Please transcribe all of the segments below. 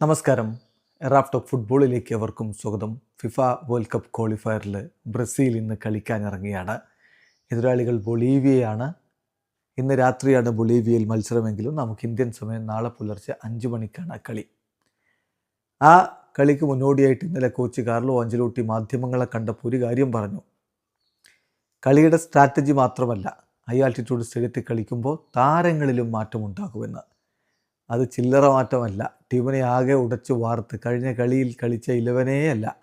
നമസ്കാരം. റാഫ് ഫുട്ബോളിലേക്ക് അവർക്കും സ്വാഗതം. ഫിഫ വേൾഡ് കപ്പ് ക്വാളിഫയറിൽ ബ്രസീൽ ഇന്ന് കളിക്കാനിറങ്ങിയാണ് എതിരാളികൾ ബൊളീവിയയാണ്. ഇന്ന് രാത്രിയാണ് ബൊളീവിയയിൽ മത്സരമെങ്കിലും നമുക്ക് ഇന്ത്യൻ സമയം നാളെ പുലർച്ചെ അഞ്ച് മണിക്കാണ് കളി. ആ കളിക്ക് മുന്നോടിയായിട്ട് ഇന്നലെ കോച്ച് കാർലോ അഞ്ചലോട്ടി മാധ്യമങ്ങളെ കണ്ടപ്പോൾ ഒരു കാര്യം പറഞ്ഞു. കളിയുടെ സ്ട്രാറ്റജി മാത്രമല്ല ഹൈ ആൾട്ടിറ്റ്യൂഡ് സ്റ്റേഡിയത്തിൽ കളിക്കുമ്പോൾ താരങ്ങളിലും മാറ്റമുണ്ടാകുമെന്ന്. അത് ചില്ലറ മാറ്റമല്ല. ടീമിനെ ആകെ ഉടച്ചു വാർത്ത് കഴിഞ്ഞ കളിയിൽ കളിച്ച ഇലവനേ അല്ല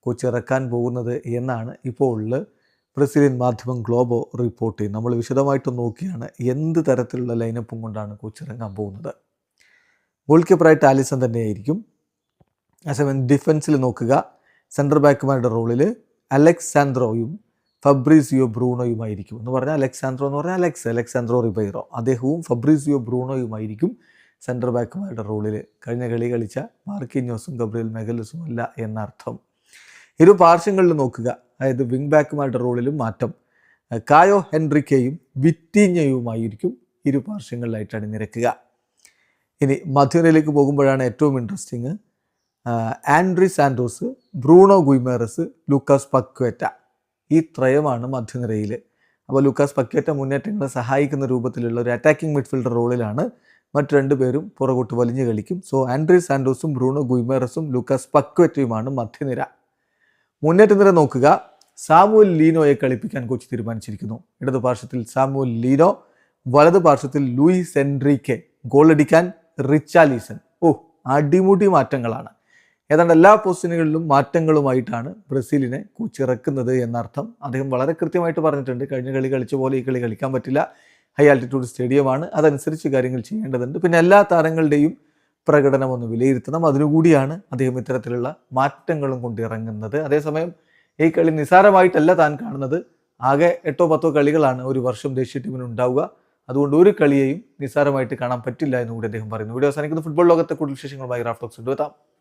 കോച്ച് ഇറക്കാൻ പോകുന്നത് എന്നാണ് ഇപ്പോൾ ബ്രസീലിയൻ മാധ്യമം ഗ്ലോബോ റിപ്പോർട്ട് ചെയ്യും നമ്മൾ വിശദമായിട്ട് നോക്കിയാണ് എന്ത് തരത്തിലുള്ള ലൈനപ്പും കൊണ്ടാണ് കോച്ച് ഇറങ്ങാൻ പോകുന്നത്. ഗോൾ കീപ്പറായിട്ട് ആലിസൺ തന്നെയായിരിക്കും. അതേസമയം ഡിഫൻസിൽ നോക്കുക. സെന്റർ ബാക്കുമാരുടെ റോളിൽ അലക്സാൻഡ്രോയും ഫബ്രീസിയോ ബ്രൂണോയുമായിരിക്കും എന്ന് പറഞ്ഞാൽ അലക്സാൻഡ്രോ എന്ന് പറഞ്ഞാൽ അലക്സ് അലക്സാൻഡ്രോ റിബൈറോ. അദ്ദേഹവും ഫബ്രീസിയോ ബ്രൂണോയുമായിരിക്കും സെന്റർ ബാക്കുമാരുടെ റോളിൽ കഴിഞ്ഞ കളി കളിച്ച മാർക്കിഞ്ഞോസും ഗബ്രിയൽ മെഗലസും അല്ല എന്നർത്ഥം. ഇരു പാർശ്വങ്ങളിൽ നോക്കുക. അതായത് വിങ് ബാക്കുമാരുടെ റോളിലും മാറ്റം. കായോ ഹെൻറിക്കയും വിറ്റീഞ്ഞയുമായിരിക്കും ഇരു പാർശ്വങ്ങളിലായിട്ട് അണിനിരക്കുക ഇനി മധ്യനിലേക്ക് പോകുമ്പോഴാണ് ഏറ്റവും interesting Andrey Santos Bruno Guimaraes Lucas Paqueta. ഈ ത്രയമാണ് മധ്യനിരയിൽ അപ്പോൾ ലൂക്കാസ് പക്വേറ്റ മുന്നേറ്റങ്ങളെ സഹായിക്കുന്ന രൂപത്തിലുള്ള ഒരു അറ്റാക്കിംഗ് മിഡ്ഫീൽഡർ റോളിലാണ് മറ്റു രണ്ടുപേരും പുറകോട്ട് വലിഞ്ഞു കളിക്കും. സോ ആൻഡ്രി സാൻഡോസും ബ്രൂണോ ഗുയ്മേറസും ലൂക്കാസ് പക്വറ്റയുമാണ് മധ്യനിര. മുന്നേറ്റ നിര നോക്കുക. സാമുവൽ ലീനോയെ കളിപ്പിക്കാൻ കോച്ച് തീരുമാനിച്ചിരിക്കുന്നു. ഇടതു പാർശ്വത്തിൽ സാമുവൽ ലീനോ വലതു പാർശ്വത്തിൽ ലൂയിസ് എൻട്രിക്കെ. ഗോളടിക്കാൻ റിച്ചാലീസൺ. ഓ അടിമുടി മാറ്റങ്ങളാണ്. ഏതാണ്ട് എല്ലാ പൊസിഷനുകളിലും മാറ്റങ്ങളുമായിട്ടാണ് ബ്രസീലിനെ കൂച്ചിറക്കുന്നത് എന്നർത്ഥം. അദ്ദേഹം വളരെ കൃത്യമായിട്ട് പറഞ്ഞിട്ടുണ്ട്. കഴിഞ്ഞ കളി കളിച്ച പോലെ ഈ കളി കളിക്കാൻ പറ്റില്ല. ഹൈ ആൾട്ടിറ്റ്യൂഡ് സ്റ്റേഡിയമാണ്. അതനുസരിച്ച് കാര്യങ്ങൾ ചെയ്യേണ്ടതുണ്ട്. പിന്നെ എല്ലാ താരങ്ങളുടെയും പ്രകടനം ഒന്ന് വിലയിരുത്തണം. അതിനുകൂടിയാണ് അദ്ദേഹം ഇത്തരത്തിലുള്ള മാറ്റങ്ങളും കൊണ്ടിറങ്ങുന്നത്. അതേസമയം ഈ കളി നിസാരമായിട്ടല്ല താൻ കാണുന്നത്. ആകെ എട്ടോ പത്തോ കളികളാണ് ഒരു വർഷം ദേശീയ ടീമിന് ഉണ്ടാവുക. അതുകൊണ്ട് ഒരു കളിയെയും നിസാരമായിട്ട് കാണാൻ പറ്റില്ല എന്നുകൂടി അദ്ദേഹം പറയുന്നു. വീഡിയോ അവസാനിക്കുന്ന. ഫുട്ബോൾ ലോകത്തെ കൂടുതൽ വിശേഷങ്ങളുമായി റാഫ്റ്റോക്സ് എടുത്താം